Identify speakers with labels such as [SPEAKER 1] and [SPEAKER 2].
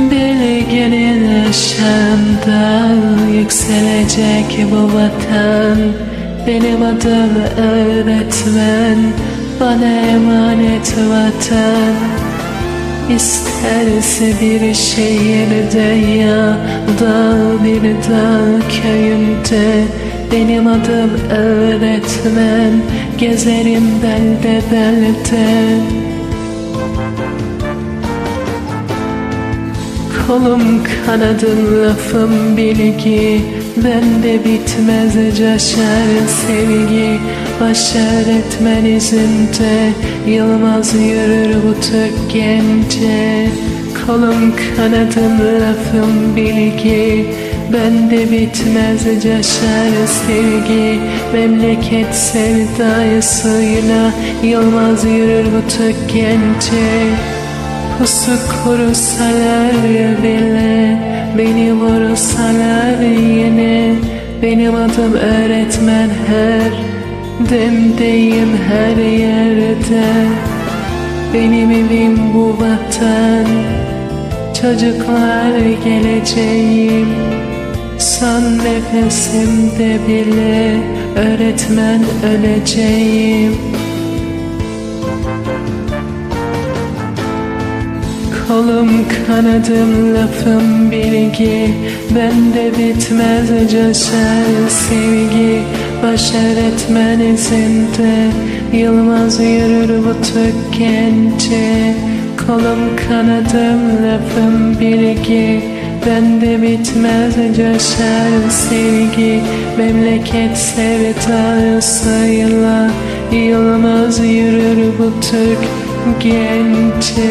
[SPEAKER 1] Bilginin ışığında yükselecek bu vatan. Benim adım öğretmen, bana emanet vatan. İsterse bir şehirde ya da bir dağ köyünde Benim adım öğretmen, gezerim belde belde Kolum kanadım lafım bilgi Bende bitmez coşar sevgi. Baş öğretmen izinde Yılmaz yürür bu Türk gence. Kolum kanadım lafım bilgi Bende bitmez coşar sevgi. Memleket sevdasıyla Yılmaz yürür bu Türk gence Pusu kursalar bile Beni vursalar yine. Benim adım öğretmen her Demdeyim her yerde. Benim evim bu vatan Çocuklar geleceğim. Son nefesimde bile Öğretmen öleceğim Kolum kanadım lafım bilgi. Bende bitmez coşar sevgi. Baş öğretmen izinde Yılmaz yürür bu Türk gence. Kolum kanadım lafım bilgi. Bende bitmez coşar sevgi. Memleket sevdasıyla Yılmaz yürür bu Türk gence